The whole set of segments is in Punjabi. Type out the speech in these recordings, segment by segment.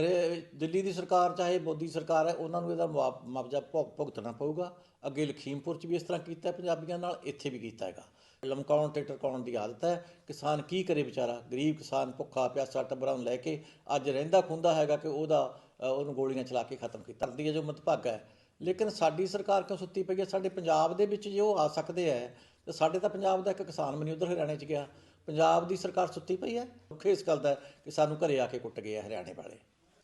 ਹਰੇ ਦਿੱਲੀ ਦੀ ਸਰਕਾਰ, ਚਾਹੇ ਮੋਦੀ ਸਰਕਾਰ ਹੈ, ਉਹਨਾਂ ਨੂੰ ਇਹਦਾ ਮੁਆ- ਮੁਆਵਜ਼ਾ ਭੁਗ- ਭੁਗਤਣਾ ਪਊਗਾ। ਅੱਗੇ ਲਖੀਮਪੁਰ 'ਚ ਵੀ ਇਸ ਤਰ੍ਹਾਂ ਕੀਤਾ ਪੰਜਾਬੀਆਂ ਨਾਲ ਇੱਥੇ ਵੀ ਕੀਤਾ ਹੈਗਾ। ਲਮਕਾਉਣ ਤੇ ਟਰਕਾਉਣ ਦੀ ਆਦਤ ਹੈ। ਕਿਸਾਨ ਕੀ ਕਰੇ ਵਿਚਾਰਾ? ਗਰੀਬ ਕਿਸਾਨ, ਭੁੱਖਾ, ਪਿਆਸਾ, ਟੱਬਰਾਂ ਨੂੰ ਲੈ ਕੇ ਅੱਜ ਰਹਿੰਦਾ ਖੁੰਦਾ ਹੈਗਾ ਕਿ ਉਹਦਾ ਉਹਨੂੰ ਗੋਲੀਆਂ ਚਲਾ ਕੇ ਖਤਮ ਕੀਤਾ। ਕਰਦੀ ਹੈ ਜੋ ਮਤਭਾਗਾ ਹੈ। ਲੇਕਿਨ ਸਾਡੀ ਸਰਕਾਰ ਕਿਉਂ ਸੁੱਤੀ ਪਈ ਹੈ? ਸਾਡੇ ਪੰਜਾਬ ਦੇ ਵਿੱਚ ਜੇ ਉਹ ਆ ਸਕਦੇ ਹੈ, ਤੇ ਸਾਡੇ ਤਾਂ ਪੰਜਾਬ ਦਾ ਇੱਕ ਕਿਸਾਨ ਮਨੀ ਉਧਰ ਹਰਿਆਣੇ 'ਚ ਗਿਆ। ਪੰਜਾਬ ਦੀ ਸਰਕਾਰ ਸੁੱਤੀ ਪਈ ਹੈ। ਦੁੱਖ ਇਸ ਗੱਲ ਦਾ ਕਿ ਸਾਨੂੰ ਘਰੇ ਆ ਕੇ ਕੁੱਟ ਗਏ ਆ ਹਰਿਆਣੇ ਵਾਲੇ।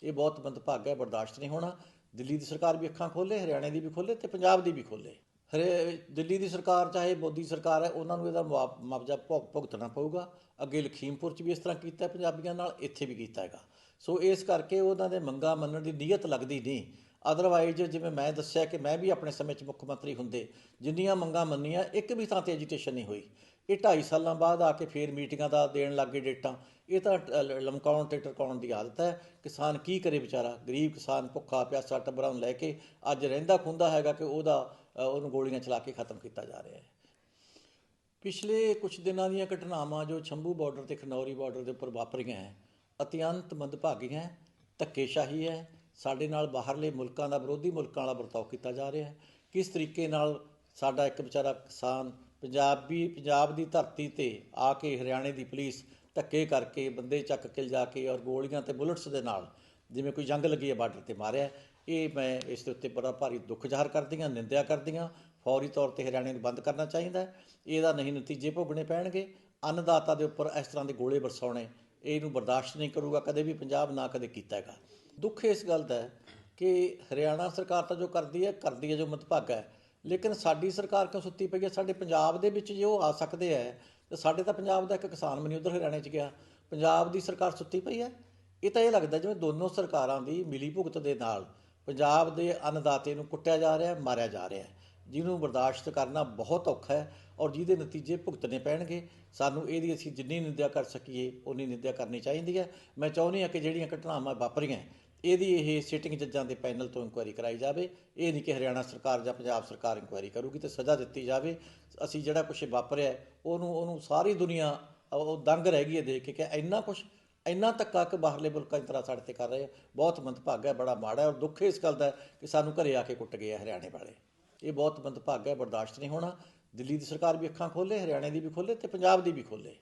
ਇਹ ਬਹੁਤ ਮੰਦਭਾਗ ਹੈ, ਬਰਦਾਸ਼ਤ ਨਹੀਂ ਹੋਣਾ। ਦਿੱਲੀ ਦੀ ਸਰਕਾਰ ਵੀ ਅੱਖਾਂ ਖੋਲੇ ਹਰਿਆਣੇ ਦੀ ਵੀ ਖੋਲੇ ਤੇ ਪੰਜਾਬ ਦੀ ਵੀ ਖੋਲੇ ਹਰੇ, ਦਿੱਲੀ ਦੀ ਸਰਕਾਰ, ਚਾਹੇ ਮੋਦੀ ਸਰਕਾਰ ਹੈ, ਉਹਨਾਂ ਨੂੰ ਇਹਦਾ ਮੁਆ- ਮੁਆਵਜ਼ਾ ਭੁਗ- ਭੁਗਤਣਾ ਪਊਗਾ। ਅੱਗੇ ਲਖੀਮਪੁਰ 'ਚ ਵੀ ਇਸ ਤਰ੍ਹਾਂ ਕੀਤਾ ਪੰਜਾਬੀਆਂ ਨਾਲ ਇੱਥੇ ਵੀ ਕੀਤਾ ਹੈਗਾ। ਸੋ ਇਸ ਕਰਕੇ ਉਹਨਾਂ ਦੇ ਮੰਗਾ ਮੰਨਣ ਦੀ ਨੀਅਤ ਲੱਗਦੀ ਨਹੀਂ। ਅਦਰਵਾਈਜ਼ ਜਿਵੇਂ ਮੈਂ ਦੱਸਿਆ ਕਿ ਮੈਂ ਵੀ ਆਪਣੇ ਸਮੇਂ 'ਚ ਮੁੱਖ ਮੰਤਰੀ ਹੁੰਦੇ, ਜਿੰਨੀਆਂ ਮੰਗਾਂ ਮੰਨੀਆਂ, ਇੱਕ ਵੀ ਥਾਂ ਤੇ ਐਜੀਟੇਸ਼ਨ ਨਹੀਂ ਹੋਈ। ਇਹ 2.5 ਸਾਲਾਂ ਬਾਅਦ ਆ ਕੇ ਫੇਰ ਮੀਟਿੰਗਾਂ ਦਾ ਦੇਣ ਲੱਗੇ ਡੇਟਾਂ। ਇਹ ਤਾਂ ਲ- ਲਮਕਾਉਣ ਤੇ ਟਰਕਾਉਣ ਦੀ ਆਦਤ ਹੈ। ਕਿਸਾਨ ਕੀ ਕਰੇ ਵਿਚਾਰਾ? ਗਰੀਬ ਕਿਸਾਨ ਭੁੱਖਾ ਪਿਆਸਾ ਟੱਬਰਾਂ ਨੂੰ ਲੈ ਕੇ ਅੱਜ ਰਹਿੰਦਾ ਖੁੰਦਾ ਹੈਗਾ ਕਿ ਉਹਦਾ ਉਹਨੂੰ ਗੋਲੀਆਂ ਚਲਾ ਕੇ ਖਤਮ ਕੀਤਾ ਜਾ ਰਿਹਾ ਹੈ। ਪਿਛਲੇ ਕੁਝ ਦਿਨਾਂ ਦੀਆਂ ਘਟਨਾਵਾਂ ਜੋ ਛੰਭੂ ਬਾਰਡਰ ਤੇ ਖਨੌਰੀ ਬਾਰਡਰ ਦੇ ਉੱਪਰ ਵਾਪਰੀਆਂ ਹੈ, ਅਤਿਅੰਤ ਮੰਦਭਾਗੀਆਂ ਧੱਕੇਸ਼ਾਹੀ ਹੈ। ਸਾਡੇ ਨਾਲ ਬਾਹਰਲੇ ਮੁਲਕਾਂ ਦਾ, ਵਿਰੋਧੀ ਮੁਲਕਾਂ ਵਾਲਾ ਵਰਤਾਓ ਕੀਤਾ ਜਾ ਰਿਹਾ ਹੈ। ਕਿਸ ਤਰੀਕੇ ਨਾਲ ਸਾਡਾ ਇੱਕ ਵਿਚਾਰਾ ਕਿਸਾਨ ਪੰਜਾਬੀ, ਪੰਜਾਬ ਦੀ ਧਰਤੀ ਤੇ ਆ ਕੇ ਹਰਿਆਣੇ ਦੀ ਪੁਲਿਸ ਧੱਕੇ ਕਰਕੇ ਬੰਦੇ ਚੱਕ ਕੇ ਲਿਜਾ ਕੇ ਔਰ ਗੋਲੀਆਂ ਤੇ ਬੁਲਟਸ ਦੇ ਨਾਲ ਜਿਵੇਂ ਕੋਈ ਜੰਗ ਲੱਗੀ ਹੈ ਬਾਰਡਰ ਤੇ ਮਾਰਿਆ ਇਹ ਮੈਂ ਇਸ ਦੇ ਉੱਤੇ ਬੜਾ ਭਾਰੀ ਦੁੱਖ ਜ਼ਾਹਰ ਕਰਦੀਆਂ ਨਿੰਦਿਆ ਕਰਦੀਆਂ ਫੌਰੀ ਤੌਰ ਤੇ ਹਰਿਆਣੇ ਨੂੰ ਬੰਦ ਕਰਨਾ ਚਾਹੀਦਾ ਇਹਦਾ ਨਹੀਂ ਨਤੀਜੇ ਭੋਗਣੇ ਪੈਣਗੇ। ਅੰਨਦਾਤਾ ਦੇ ਉੱਪਰ ਇਸ ਤਰ੍ਹਾਂ ਦੇ ਗੋਲੇ ਬਰਸਾਉਣੇ ਇਹਨੂੰ ਬਰਦਾਸ਼ਤ ਨਹੀਂ ਕਰੂਗਾ, ਕਦੇ ਵੀ ਪੰਜਾਬ ਨਾ ਕਦੇ ਕੀਤਾ ਹੈਗਾ। ਦੁੱਖ ਇਸ ਗੱਲ ਦਾ ਹੈ ਕਿ ਹਰਿਆਣਾ ਸਰਕਾਰ ਤਾਂ ਜੋ ਕਰਦੀ ਹੈ ਕਰਦੀ ਹੈ ਜੋ ਮਤਭਾਗਾ ਹੈ। ਲੇਕਿਨ ਸਾਡੀ ਸਰਕਾਰ ਕਿਉਂ ਸੁੱਤੀ ਪਈ ਹੈ? ਸਾਡੇ ਪੰਜਾਬ ਦੇ ਵਿੱਚ ਜੇ ਉਹ ਆ ਸਕਦੇ ਹੈ, ਤੇ ਸਾਡੇ ਤਾਂ ਪੰਜਾਬ ਦਾ ਇੱਕ ਕਿਸਾਨ ਮਨੀ ਉਧਰ ਹਰਿਆਣੇ 'ਚ ਗਿਆ। ਪੰਜਾਬ ਦੀ ਸਰਕਾਰ ਸੁੱਤੀ ਪਈ ਹੈ। ਇਹ ਤਾਂ ਇਹ ਲੱਗਦਾ ਜਿਵੇਂ ਦੋਨੋਂ ਸਰਕਾਰਾਂ ਦੀ ਮਿਲੀ ਭੁਗਤ ਦੇ ਨਾਲ ਪੰਜਾਬ ਦੇ ਅੰਨਦਾਤੇ ਨੂੰ ਕੁੱਟਿਆ ਜਾ ਰਿਹਾ ਹੈ ਮਾਰਿਆ ਜਾ ਰਿਹਾ ਹੈ। ਜਿਹਨੂੰ ਬਰਦਾਸ਼ਤ ਕਰਨਾ ਬਹੁਤ ਔਖਾ ਹੈ ਔਰ ਜਿਹਦੇ ਨਤੀਜੇ ਭੁਗਤਣੇ ਪੈਣਗੇ, ਸਾਨੂੰ ਇਹਦੀ ਅਸੀਂ ਜਿੰਨੀ ਨਿੰਦਿਆ ਕਰ ਸਕੀਏ ਉਨੀ ਨਿੰਦਿਆ ਕਰਨੀ ਚਾਹੀਦੀ ਹੈ। ਮੈਂ ਚਾਹੁੰਦੀ ਹਾਂ ਕਿ ਜਿਹੜੀਆਂ ਘਟਨਾਵਾਂ ਵਾਪਰੀਆਂ ਇਹਦੀ ਇਹ ਸਿਟਿੰਗ ਜੱਜਾਂ ਦੇ ਪੈਨਲ ਤੋਂ ਇਨਕੁਆਇਰੀ ਕਰਾਈ ਜਾਵੇ। ਇਹ ਨਹੀਂ ਕਿ ਹਰਿਆਣਾ ਸਰਕਾਰ ਜਾਂ ਪੰਜਾਬ ਸਰਕਾਰ ਇਨਕੁਆਇਰੀ ਕਰੂਗੀ ਤੇ ਸਜ਼ਾ ਦਿੱਤੀ ਜਾਵੇ। ਅਸੀਂ ਜਿਹੜਾ ਕੁਝ ਵਾਪਰਿਆ ਉਹਨੂੰ ਉਹਨੂੰ ਸਾਰੀ ਦੁਨੀਆ, ਉਹ ਦੰਗ ਰਹਿ ਗਈ ਹੈ ਦੇਖ ਕੇ ਕਿ ਇੰਨਾ ਕੁਝ ਇੰਨਾ ਧੱਕਾ ਕਿ ਬਾਹਰਲੇ ਮੁਲਕਾਂ ਦੀ ਤਰ੍ਹਾਂ ਸਾਡੇ ਤੇ ਕਰ ਰਹੇ ਆ। ਬਹੁਤ ਮੰਦਭਾਗਾ ਹੈ, ਬੜਾ ਮਾੜਾ ਹੈ ਔਰ ਦੁੱਖ ਇਸ ਗੱਲ ਦਾ ਕਿ ਸਾਨੂੰ ਘਰੇ ਆ ਕੇ ਕੁੱਟ ਗਏ ਆ ਹਰਿਆਣੇ ਵਾਲੇ। ਇਹ ਬਹੁਤ ਮੰਦਭਾਗਾ ਹੈ, ਬਰਦਾਸ਼ਤ ਨਹੀਂ ਹੋਣਾ। ਦਿੱਲੀ ਦੀ ਸਰਕਾਰ ਵੀ ਅੱਖਾਂ ਖੋਲੇ ਹਰਿਆਣੇ ਦੀ ਵੀ ਖੋਲੇ ਤੇ ਪੰਜਾਬ ਦੀ ਵੀ ਖੋਲੇ